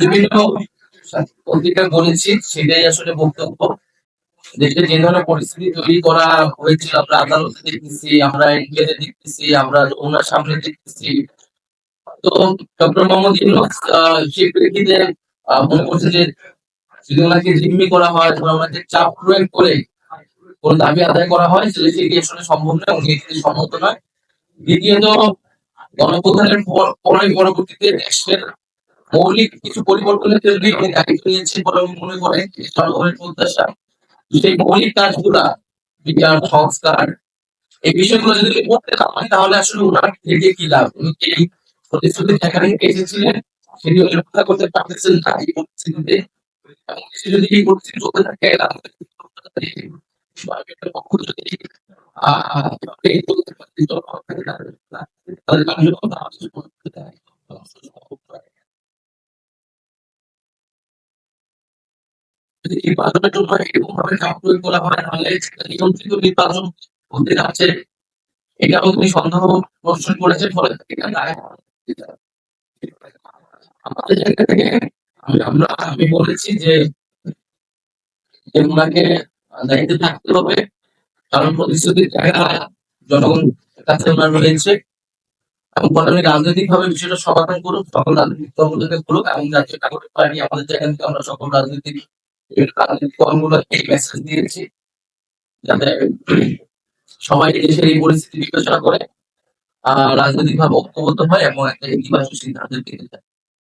বিভিন্ন পত্রিকায় বলেছি সেটাই আসলে বক্তব্য। দেশে যে ধরনের পরিস্থিতি তৈরি করা হয়েছিল, আমরা আদালতে দেখতেছি, আমরা এনজিওতে দেখতেছি, আমরা ওনার সামনে দেখতেছি। তো ডক্টর মোহাম্মদ ইউনুস সেই প্রেক্ষিতে মনে করছে যে যদি ওনাকে জিম্মি করা হয় বা ওনাকে চাপ প্রয়োগ করে কোন দাবি আদায় করা হয়, তাহলে সেটি আসলে সম্ভব নয়? উনি এটি সম্মত নয়। দ্বিতীয়ত, গণপ্রধানের পর- পরে পরবর্তীতে দেশের মৌলিক কিছু পরিবর্তনের জন্য বলে মনে করেন জনগণের প্রত্যাশা। সেই মৌলিক কাজগুলা বিচার সংস্কার, এই বিষয়গুলো যদি করতে পারেন তাহলে আসলে ওনার থেকে কি লাভ? উনি প্রতিশ্রুতি যেখানে এসেছিলেন, সেটি রক্ষা করতে পারতেছেন না, এই পরিস্থিতিতে? যদি এই পরিস্থিতি চলতে থাকে যদি নির্বাচনের জন্য এরকম ভাবে চাপ প্রয়োগ করা হয় তাহলে নিয়ন্ত্রিত নির্বাচন হতে যাচ্ছে এটাও তিনি সন্দেহ পোষণ করেছেন ফলে এটা আমাদের জায়গা থেকে আমি, আমরা, আমি বলেছি যে ওনাকে দায়িত্বে থাকতে হবে, কারণ প্রতিশ্রুতির জায়গা জনগণ কাছে ওনার রয়েছে, এবং বর্তমানে রাজনৈতিক ভাবে বিষয়টা সমাধান করুক সকল রাজনৈতিক দলগুলোকে করুক এবং জাতীয় নাগরিক পার্টি আমাদের জায়গা থেকে আমরা সকল রাজনৈতিক রাজনৈতিক এই মেসেজ দিয়েছি, যাতে সবাই দেশের এই পরিস্থিতি বিবেচনা করে, আহ রাজনৈতিক ভাবে ঐক্যবদ্ধ হয় এবং একটা ইতিবাচক সিদ্ধান্তের দিকে যায়